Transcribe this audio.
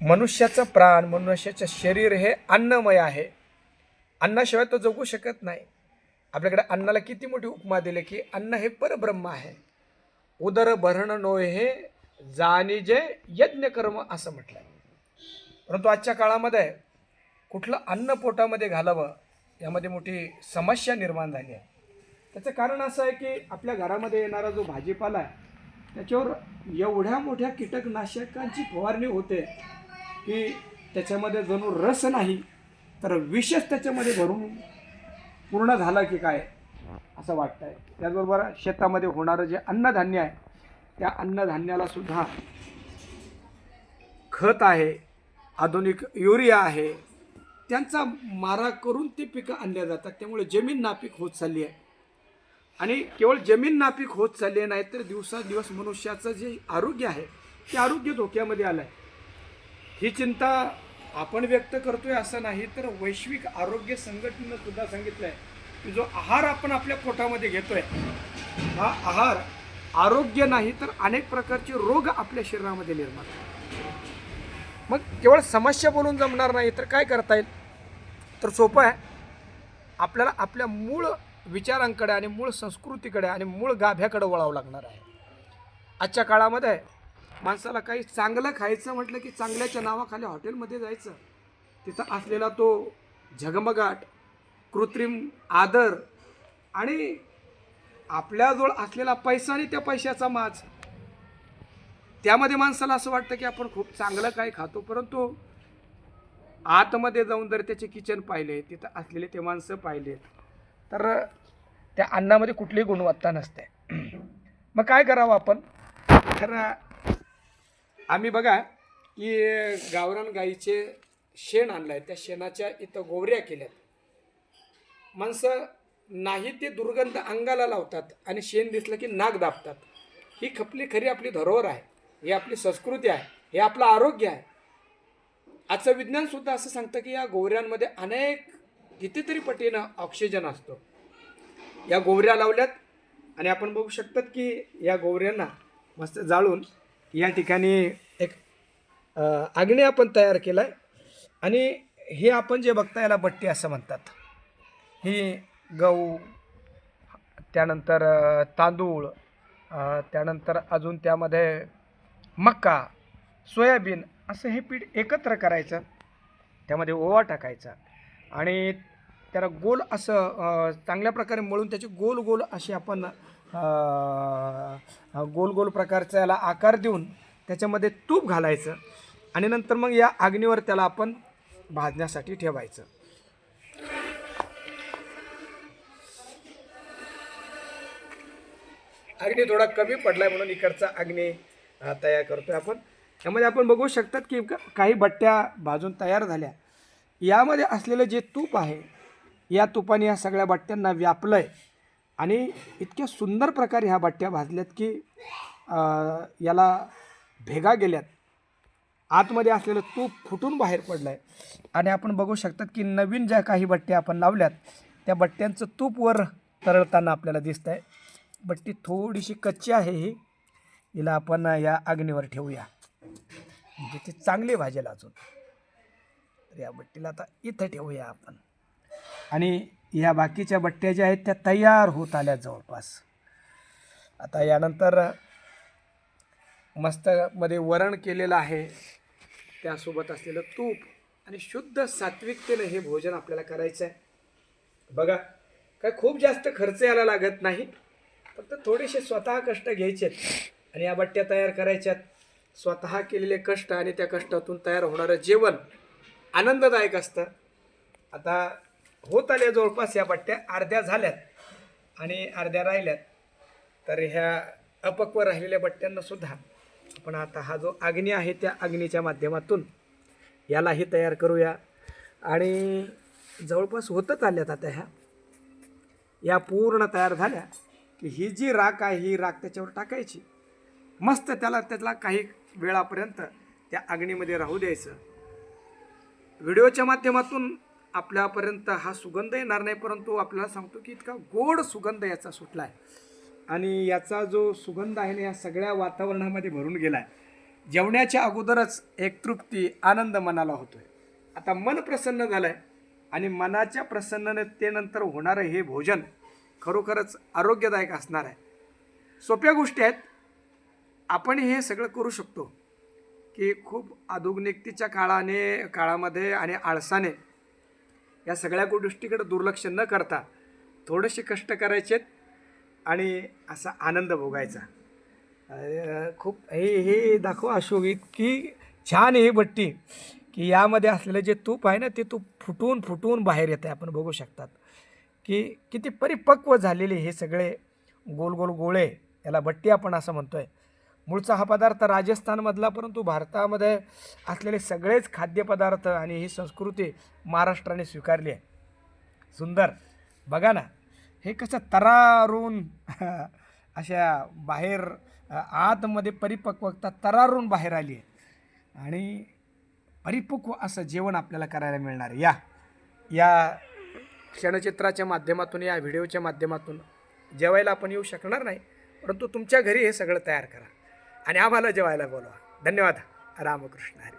मनुष्याचं प्राण मनुष्याचं शरीर हे अन्नमय आहे. अन्नाशिवाय तो जगू शकत नाही. आपल्याकडे अन्नाला किती मोठी उपमा दिली की अन्न हे परब्रह्म आहे. उदर भरण नोय हे जाणीजे यज्ञ कर्म असं म्हटलं परंतु आजच्या काळामध्ये कुठलं अन्न पोटामध्ये घालावं यामध्ये मोठी समस्या निर्माण झाली आहे. त्याचं कारण असं आहे की आपल्या घरामध्ये येणारा जो भाजीपाला आहे त्याच्यावर एवढ्या मोठ्या कीटकनाशकांची फवारणी होते की त्याच्यामध्ये जणू रस नाही तर विषच त्याच्यामध्ये भरून पूर्ण झालं की काय असं वाटतं आहे त्याचबरोबर शेतामध्ये होणारं जे अन्नधान्य आहे त्या अन्नधान्याला सुद्धा खत आहे आधुनिक युरिया आहे त्यांचा मारा करून ते पिकं आणल्या जातात. त्यामुळे जमीन नापीक होत चालली आहे. आणि केवळ जमीन नापीक होत चालली आहे नाही तर दिवसादिवस मनुष्याचं जे आरोग्य आहे ते आरोग्य धोक्यामध्ये आलं आहे ही चिंता आपण व्यक्त करतोय असं नाही तर वैश्विक आरोग्य संघटनेनं सुद्धा सांगितलं आहे की जो आहार आपण आपल्या पोटामध्ये घेतोय हा आहार आरोग्य नाही तर अनेक प्रकारचे रोग आपल्या शरीरामध्ये निर्माण मग केवळ समस्या बोलून जमणार नाही तर काय करता येईल? तर सोपं आहे. आपल्याला आपल्या मूळ विचारांकडे आणि मूळ संस्कृतीकडे आणि मूळ गाभ्याकडे वळावं लागणार आहे. आजच्या काळामध्ये माणसाला काही चांगलं खायचं म्हटलं की चांगल्याच्या नावाखाली हॉटेलमध्ये जायचं. तिथं असलेला तो झगमगाट कृत्रिम आदर आणि आपल्याजवळ असलेला पैसा आणि त्या पैशाचा माज. त्यामध्ये माणसाला असं वाटतं की आपण खूप चांगलं काय खातो परंतु आतमध्ये जाऊन जर त्याचे किचन पाहिले तिथं असलेले ते माणसं पाहिले तर त्या अन्नामध्ये कुठलीही गुणवत्ता नसते. मग काय करावं आपण? तर आम्ही बघा की गावरान गाईचे शेण आणलं आहे त्या शेणाच्या इथं गोवऱ्या केल्यात. माणसं नाही ते दुर्गंध अंगाला लावतात आणि शेण दिसलं की नाक दाबतात. ही खपली खरी आपली धरोहर आहे. ही आपली संस्कृती आहे. हे आपलं आरोग्य आहे. आजचं विज्ञानसुद्धा असं सांगतं की या गोवऱ्यांमध्ये अनेक कितीतरी पटीनं ऑक्सिजन असतो. या गोवऱ्या लावल्यात आणि आपण बघू शकतात की या गोवऱ्यांना मस्त जाळून या ठिकाणी एक आग्ने आपण तयार केला आहे आणि हे आपण जे बघता याला बट्टी असं म्हणतात. ही गहू त्यानंतर तांदूळ त्यानंतर अजून त्यामध्ये मका सोयाबीन असं हे पीठ एकत्र करायचं. त्यामध्ये ओवा टाकायचा. आणि त्याला गोल असं चांगल्या प्रकारे मळून त्याचे गोल गोल अशी आपण गोल गोल प्रकारचा याला आकार देऊन त्याच्यामध्ये तूप घालायचं आणि नंतर मग या अग्नीवर त्याला आपण भाजण्यासाठी ठेवायचं. अग्नी थोडा कमी पडलाय म्हणून इकडचा अग्नी तयार तयार करतोय आपण. यामध्ये आपण बघू शकतात की काही बट्ट्या भाजून तयार झाल्या. यामध्ये असलेलं जे तूप आहे या तुपाने या सगळ्या बट्ट्यांना व्यापलं आहे आणि इतक्या सुंदर प्रकारे ह्या बट्ट्या भाजल्यात की याला भेगा गेल्यात. आतमध्ये असलेलं तूप फुटून बाहेर पडलं आहे आणि आपण बघू शकतात की नवीन ज्या काही बट्ट्या आपण लावल्यात त्या बट्ट्यांचं तूप वर तरळताना आपल्याला दिसत आहे बट्टी थोडीशी कच्ची आहे ही. हिला आपण या अग्नीवर ठेवूया. म्हणजे ती चांगली भाजेल अजून. तर या बट्टीला आता इथं ठेवूया आपण. आणि या बाकीच्या बट्ट्या ज्या आहेत त्या तयार होत आल्या जवळपास. आता यानंतर मस्तमध्ये वरण केलेलं आहे. त्यासोबत असलेलं तूप आणि शुद्ध सात्विकतेनं हे भोजन आपल्याला करायचं आहे बघा काय खूप जास्त खर्च यायला लागत नाही फक्त थोडेसे स्वतः कष्ट घ्यायचेत आणि या बट्ट्या तयार करायच्यात. स्वतः केलेले कष्ट आणि त्या कष्टातून तयार होणारं जेवण आनंददायक असतं. आता होत आल्या जवळपास या बट्ट्या अर्ध्या झाल्यात आणि अर्ध्या राहिल्यात. तर ह्या अपक्व राहिलेल्या बट्ट्यांना सुद्धा आपण आता हा जो अग्नी आहे त्या अग्नीच्या माध्यमातून यालाही तयार करूया. आणि जवळपास होतच आल्यात आता ह्या. या पूर्ण तयार झाल्या की ही जी राख आहे ही राख त्याच्यावर टाकायची. मस्त त्याला त्याला काही वेळापर्यंत त्या अग्नीमध्ये राहू द्यायचं. व्हिडिओच्या माध्यमातून आपल्यापर्यंत हा सुगंध येणार नाही परंतु आपल्याला सांगतो की इतका गोड सुगंध याचा सुटला आहे आणि याचा जो सुगंध आहे ना या सगळ्या वातावरणामध्ये भरून गेला आहे जेवण्याच्या अगोदरच एक तृप्ती आनंद मनाला होतो आहे आता मन प्रसन्न झालं आहे आणि मनाच्या प्रसन्नतेनंतर होणारं हे भोजन खरोखरच आरोग्यदायक असणार आहे. सोप्या गोष्टी आहेत. आपण हे सगळं करू शकतो की खूप आधुनिकतेच्या काळाने काळामध्ये आणि आळसाने या सगळ्या गोष्टीकडे दुर्लक्ष न करता थोडेसे कष्ट करायचेत आणि असा आनंद भोगायचा. खूप हे हे दाखव अशोक इतकी छान ही बट्टी की यामध्ये असलेलं जे तूप आहे ना ते तूप फुटून फुटून बाहेर येते आपण बघू शकतात. की किती परिपक्व झालेले हे सगळे गोल गोल गोळे याला बट्टी आपण असं म्हणतो आहे मूळचा हा पदार्थ राजस्थानमधला परंतु भारतामध्ये असलेले सगळेच खाद्यपदार्थ आणि ही संस्कृती महाराष्ट्राने स्वीकारली आहे. सुंदर. बघा ना हे कसं तरारून अशा बाहेर आतमध्ये परिपक्वता तरारून बाहेर आली आहे. आणि परिपक्व असं जेवण आपल्याला करायला मिळणार या या क्षणचित्राच्या माध्यमातून या व्हिडिओच्या माध्यमातून जेवायला आपण येऊ शकणार नाही परंतु तुमच्या घरी हे सगळं तयार करा. आणि आम्हाला जेवायला बोलवा. धन्यवाद. रामकृष्ण हरी.